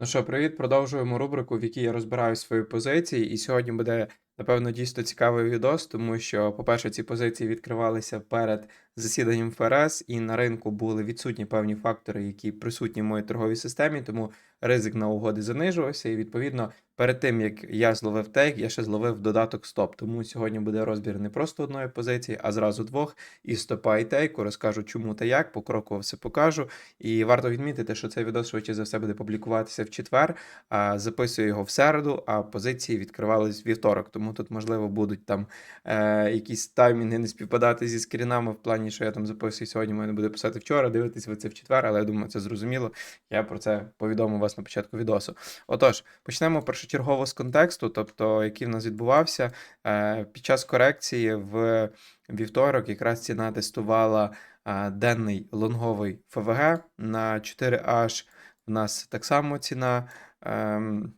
Ну що, привіт, продовжуємо рубрику, в якій я розбираю свої позиції. І сьогодні буде, напевно, дійсно цікавий відос, тому що, по-перше, ці позиції відкривалися перед засіданням ФРС, і на ринку були відсутні певні фактори, які присутні в моїй торговій системі, тому ризик на угоди занижувався. І відповідно, перед тим як я зловив тейк, я ще зловив додаток стоп. Тому сьогодні буде розбір не просто одної позиції, а зразу двох і стопа і тейку. Розкажу, чому та як, покроково все покажу. І варто відмітити, що цей відос швидше за все буде публікуватися в четвер. А записую його в середу, а позиції відкривались вівторок. Тому тут, можливо, будуть там е, якісь таймінги не співпадати зі скрінами в плані, що я там записую сьогодні. Мене буде писати вчора. Дивитесь ви це в четвер, але я думаю, це зрозуміло. Я про це повідомив вас на початку відосу. Отож, почнемо першочергово з контексту, тобто який в нас відбувався Е, під час корекції в вівторок. Якраз ціна тестувала е, денний лонговий ФВГ на 4H. В нас так само ціна ем,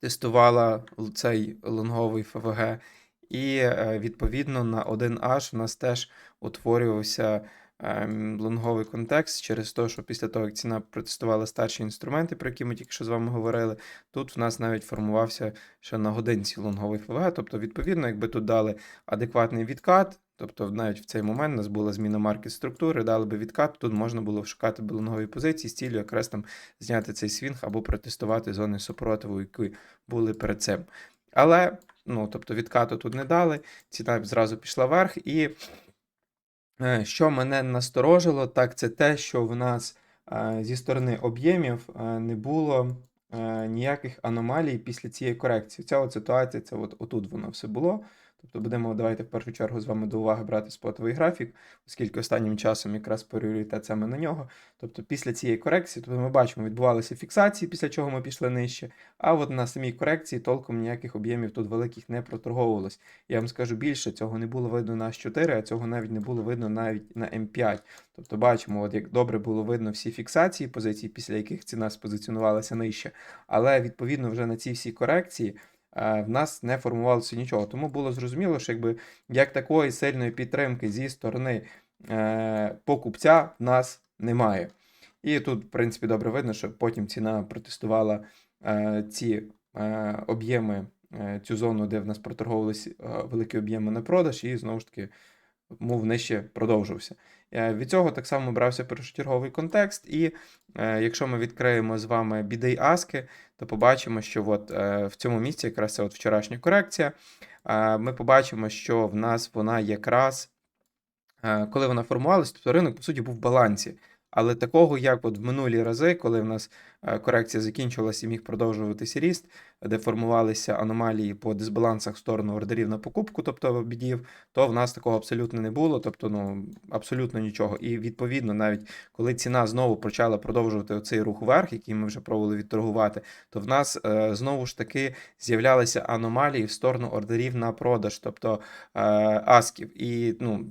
тестувала цей лонговий ФВГ. І е, відповідно на 1H в нас теж утворювався ем, лонговий контекст через те, що після того, як ціна протестувала старші інструменти, про які ми тільки що з вами говорили, тут в нас навіть формувався ще на годинці лонговий ФВГ. Тобто, відповідно, якби тут дали адекватний відкат, тобто навіть в цей момент у нас була зміна маркет структури, дали би відкат, тут можна було шукати би лонгові позиції з цілею якраз там зняти цей свінг або протестувати зони супротиву, які були перед цим. Але, ну, тобто відкату тут не дали, ціна зразу пішла вверх. І е, що мене насторожило, так це те, що в нас е, зі сторони об'ємів е, не було ніяких аномалій після цієї корекції. Ця от ситуація, це от отут воно все було. Тобто будемо давайте в першу чергу з вами до уваги брати спотовий графік, оскільки останнім часом якраз пріоритет саме на нього. Тобто після цієї корекції, тобто ми бачимо, відбувалися фіксації, після чого ми пішли нижче. А от на самій корекції толком ніяких об'ємів тут великих не проторговувалось. Я вам скажу більше, цього не було видно на H4, а цього навіть не було видно навіть на М5. Тобто бачимо, от як добре було видно всі фіксації позицій, після яких ціна спозиціонувалася нижче. Але відповідно вже на ці всі корекції. В нас не формувалося нічого. Тому було зрозуміло, що якби як такої сильної підтримки зі сторони е, покупця в нас немає. І тут, в принципі, добре видно, що потім ціна протестувала е, ці е, об'єми, цю зону, де в нас проторговувалися великі об'єми на продаж, і знову ж таки мов нижче продовжився. Е, від цього так само брався першочерговий контекст, і е, якщо ми відкриємо з вами бідей аски, то побачимо, що от, е, в цьому місці якраз це от вчорашня корекція. ми побачимо, що в нас вона якраз коли вона формувалась, тобто ринок, по суті, був в балансі. Але такого, як от в минулі рази, коли в нас корекція закінчилась і міг продовжуватися ріст, де формувалися аномалії по дисбалансах в сторону ордерів на покупку, тобто бідів, то в нас такого абсолютно не було, тобто ну абсолютно нічого. І відповідно, навіть коли ціна знову почала продовжувати оцей рух вверх, який ми вже пробували відторгувати, то в нас е, знову ж таки з'являлися аномалії в сторону ордерів на продаж, тобто е, асків. І ну,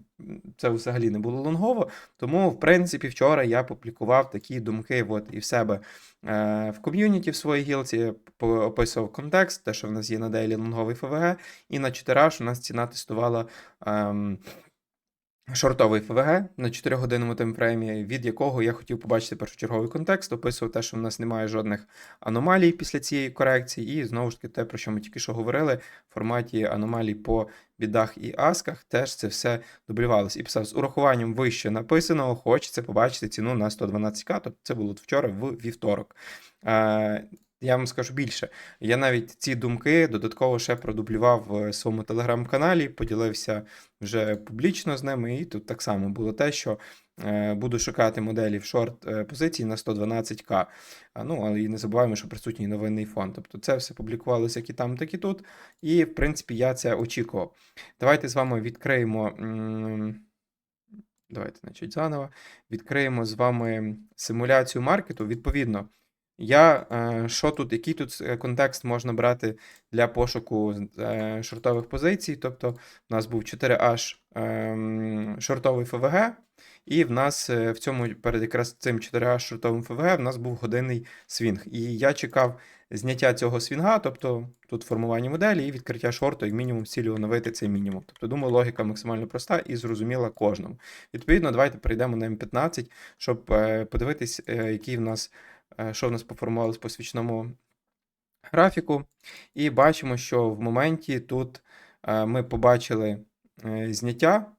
це взагалі не було лонгово. Тому, в принципі, вчора я публікував такі думки от і в себе е, в ком'юніті в своїй гілці. Я описував контекст, те, що в нас є на дейлі лонговий ФВГ, і на 4H у нас ціна тестувала. Шортовий ФВГ на 4-годинному таймфреймі, від якого я хотів побачити першочерговий контекст, описував те, що в нас немає жодних аномалій після цієї корекції, і знову ж таки те, про що ми тільки що говорили, в форматі аномалій по бідах і асках, теж це все дублювалося. І писав з урахуванням вище написаного, хочеться побачити ціну на 112к, тобто це було вчора в вівторок. Я вам скажу більше. Я навіть ці думки додатково ще продублював в своєму телеграм-каналі, поділився вже публічно з ними, і тут так само було те, що е, буду шукати моделі в шорт е, позиції на 112к. Ну, але і не забуваємо, що присутній новинний фон. Тобто це все публікувалося як і там, так і тут. І, в принципі, я це очікував. Давайте з вами відкриємо. Давайте, значить, заново. Відкриємо з вами симуляцію маркету. Відповідно, я е, що тут, який тут е, контекст можна брати для пошуку е, шортових позицій? Тобто, у нас був 4H ем, шортовий ФВГ, і в нас в цьому перед якраз цим 4H шортовим ФВГ в нас був годинний свінг. І я чекав зняття цього свінга, тобто тут формування моделі і відкриття шорту, як мінімум, з цілею оновити цей мінімум. Тобто, думаю, логіка максимально проста і зрозуміла кожному. Відповідно, давайте перейдемо на М15, щоб е, подивитись, який в нас що в нас поформувалось по свічному графіку. І бачимо, що в моменті тут е, ми побачили е, зняття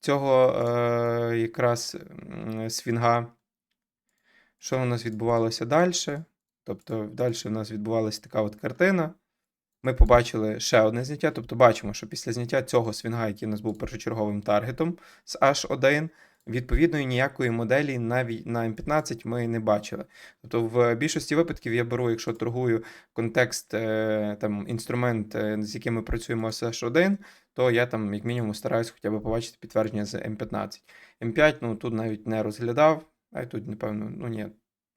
цього е, якраз свінга. Що у нас відбувалося далі? Тобто, далі у нас відбувалася така от картина. Ми побачили ще одне зняття, тобто бачимо, що після зняття цього свінга, який у нас був першочерговим таргетом з H1, відповідної ніякої моделі навіть на М15 ми не бачили. Тобто, в більшості випадків я беру, якщо торгую контекст, е, там, інструмент, е, з яким ми працюємо з H1, то я там, як мінімум, стараюсь хоча б побачити підтвердження з М15. М5, ну тут навіть не розглядав, а тут, напевно, ну ні.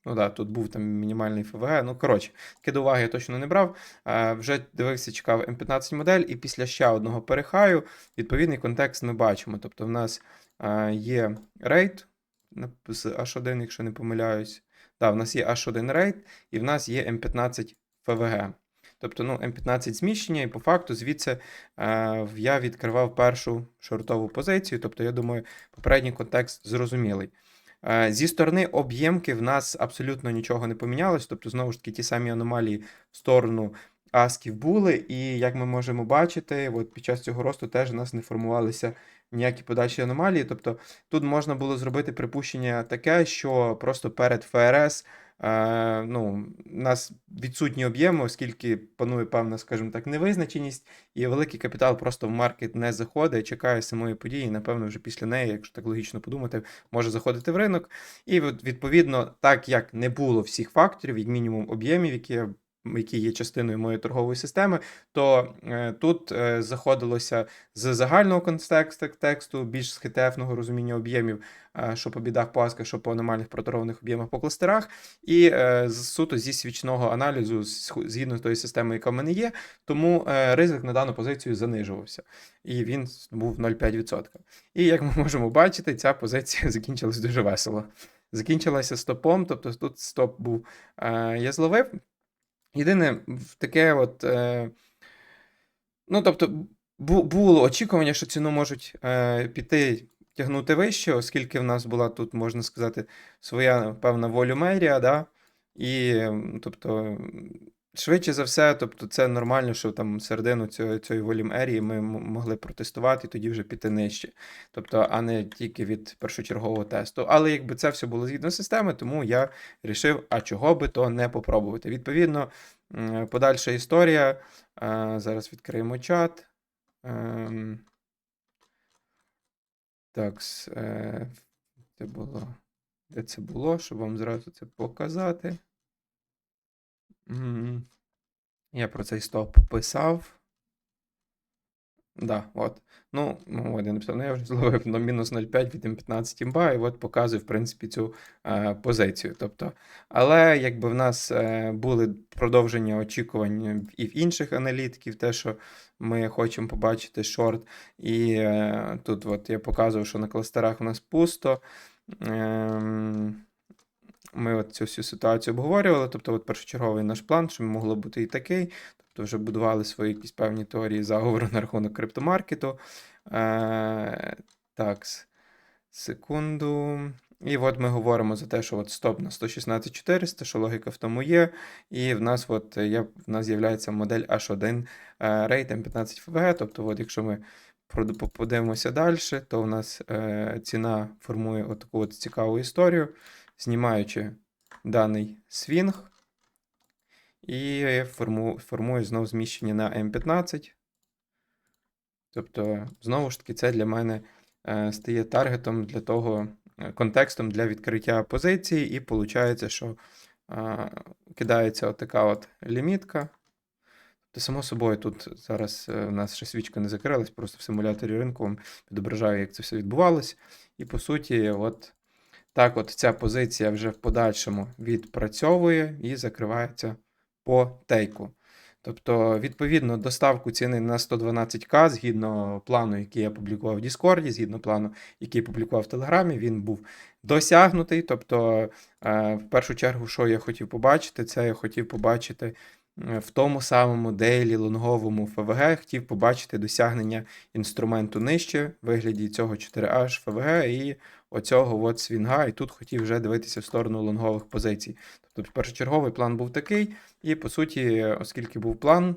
Ну да, тут був там мінімальний ФВГ. Ну, коротше, таке до уваги я точно не брав. А, вже дивився, чекав М15 модель, і після ще одного перехаю відповідний контекст ми бачимо. Тобто, в нас є рейд з H1, якщо не помиляюсь. Да, в нас є H1 рейд, і в нас є М15 ФВГ. Тобто, ну, М15 зміщення, і по факту звідси е, я відкривав першу шортову позицію. Тобто, я думаю, попередній контекст зрозумілий. Е, Зі сторони об'ємки в нас абсолютно нічого не помінялось. Тобто, знову ж таки, ті самі аномалії в сторону асків були. І як ми можемо бачити, от під час цього росту теж у нас не формувалися ніякі подальші аномалії. Тобто тут можна було зробити припущення таке, що просто перед ФРС е, ну, у нас відсутні об'єми, оскільки панує певна, скажімо так, невизначеність, і великий капітал просто в маркет не заходить, чекає самої події. і, Напевно, вже після неї, якщо так логічно подумати, може заходити в ринок. І відповідно, так як не було всіх факторів, як мінімум об'ємів, які я які є частиною моєї торгової системи, то е, тут е, заходилося з загального контексту тексту, більш з хитефного розуміння об'ємів, е, що по бідах по асках, що по аномальних проторованих об'ємах по кластерах, і суто зі свічного аналізу, згідно з тої системи, яка в мене є, тому ризик на дану позицію занижувався. І він був 0,5%. І як ми можемо бачити, ця позиція закінчилась дуже весело. Закінчилася стопом, тобто тут стоп був, я зловив. Єдине, таке от. Е, ну, тобто, бу- було очікування, що ціну можуть е, піти тягнути вище, оскільки в нас була тут, можна сказати, своя певна волюмерія, да? І, тобто, швидше за все, тобто, це нормально, що там середину цього, цієї волюмерії ми могли протестувати і тоді вже піти нижче. Тобто, а не тільки від першочергового тесту. Але якби це все було згідно системи, тому я рішив, а чого би то не попробувати. Відповідно, подальша історія. Зараз відкриємо чат. Ем, Так, е, це було. Де це було, щоб вам зразу це показати. Я про цей стоп писав. Да, от. Ну, ну, от я написав, ну я вже зловив на мінус 0,5 від М15 імба, і от показую, в принципі, цю е, позицію. Тобто, але якби в нас е, були продовження очікувань і в інших аналітиків, те, що ми хочемо побачити шорт, і е, тут от я показував, що на кластерах у нас пусто. Ем, ми от цю всю ситуацію обговорювали. Тобто, от першочерговий наш план, що могло бути і такий. Тобто вже будували свої якісь певні теорії заговору на рахунок криптомаркету. Е, так, секунду. І от ми говоримо за те, що от стоп на 116 400, що логіка в тому є. І в нас от є, в нас з'являється модель H1 е, рейт М15 ФВГ. Тобто, от якщо ми подивимося далі, то у нас е, ціна формує таку от цікаву історію, знімаючи даний свінг. І форму, формує знову зміщення на М15. Тобто, знову ж таки, це для мене е, стає таргетом для того, е, контекстом для відкриття позиції, і виходить, що е, кидається отака от лімітка. Тобто, само собою, тут зараз у нас ще свічка не закрилась, просто в симуляторі ринку відображаю, як це все відбувалось. І по суті, от так от ця позиція вже в подальшому відпрацьовує і закривається по тейку. Тобто, відповідно, доставку ціни на 112к згідно плану, який я публікував в Діскорді, згідно плану, який я публікував в Телеграмі, він був досягнутий. Тобто, е, в першу чергу, що я хотів побачити, це я хотів побачити в тому самому дейлі лонговому ФВГ, хотів побачити досягнення інструменту нижче в вигляді цього 4H ФВГ і оцього от свінга, і тут хотів вже дивитися в сторону лонгових позицій. Тобто, першочерговий план був такий, і по суті, оскільки був план,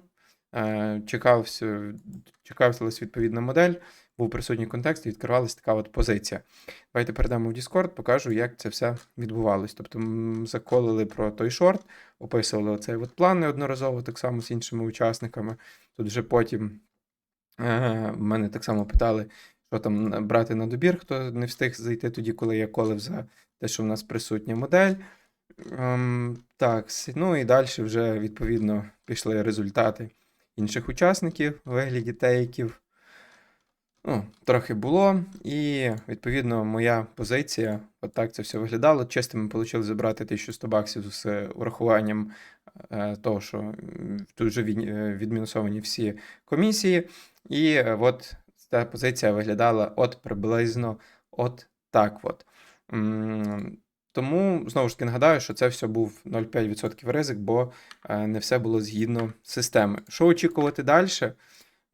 е, чекався, чекався відповідна модель, був присутній контекст і відкривалася така от позиція. Давайте перейдемо в Discord, покажу, як це все відбувалось. Тобто заколили про той шорт, описували оцей от план неодноразово, так само з іншими учасниками. Тут вже потім е, мене так само питали, що там брати на добір, хто не встиг зайти тоді, коли я колив за те, що в нас присутня модель. Ем, так, ну і далі вже відповідно пішли результати інших учасників у вигляді тейків. Ну, трохи було, і відповідно моя позиція, от так це все виглядало. Чисто ми вийшли забрати 1100 баксів з урахуванням е, того, що тут вже від, е, відмінусовані всі комісії. І е, от ця позиція виглядала от приблизно от так. От. Тому знову ж таки нагадаю, що це все був 0,5% ризик, бо е, не все було згідно системи. Що очікувати далі?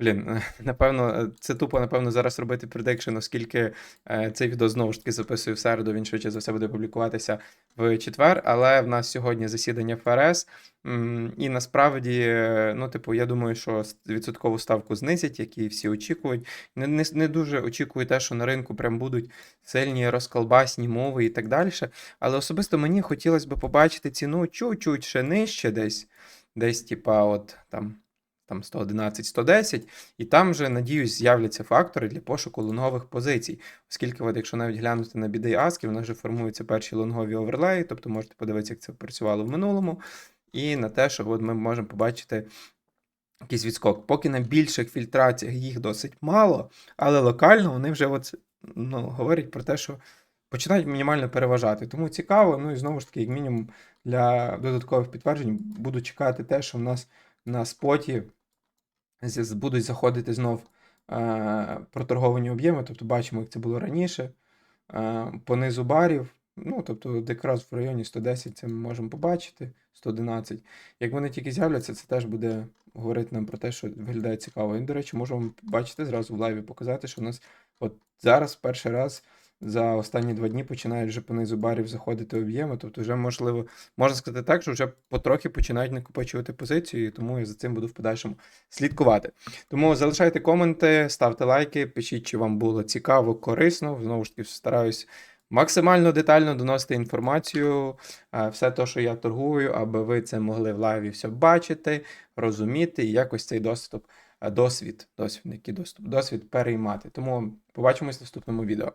Блін, е, напевно, е, це тупо, напевно, зараз робити предикшн, оскільки е, цей відео знову ж таки записую в середу, він швидше за все буде публікуватися в четвер, але в нас сьогодні засідання ФРС, і насправді, ну, типу, я думаю, що відсоткову ставку знизять, як і всі очікують. Не, не, не дуже очікую те, що на ринку прям будуть сильні розколбасні мови і так далі. Але особисто мені хотілося б побачити ціну чуть-чуть ще нижче десь, десь, типа, от там там 111-110, і там вже, надіюсь, з'являться фактори для пошуку лонгових позицій. Оскільки, от, якщо навіть глянути на біди аски, в нас вже формуються перші лонгові оверлеї, тобто можете подивитися, як це працювало в минулому, і на те, що от ми можемо побачити якийсь відскок. Поки на більших фільтраціях їх досить мало, але локально вони вже от, ну, говорять про те, що починають мінімально переважати. Тому цікаво, ну і знову ж таки, як мінімум, для додаткових підтверджень буду чекати те, що в нас на споті будуть заходити знов е, проторговані об'єми, тобто бачимо, як це було раніше. Е, по низу барів, ну, тобто якраз в районі 110 це ми можемо побачити, 111. Як вони тільки з'являться, це теж буде говорити нам про те, що виглядає цікаво. І, до речі, вам бачити зразу в лайві показати, що у нас от зараз перший раз за останні два дні починають вже по низу барів заходити об'єми. Тобто, вже можливо, можна сказати так, що вже потрохи починають накопичувати позицію, і тому я за цим буду в подальшому слідкувати. Тому залишайте коменти, ставте лайки, пишіть, чи вам було цікаво, корисно. Знову ж таки, стараюсь максимально детально доносити інформацію, е, все те, що я торгую, аби ви це могли в лайві все бачити, розуміти і якось цей доступ, е, досвід, досвід, який доступ, досвід переймати. Тому побачимось в наступному відео.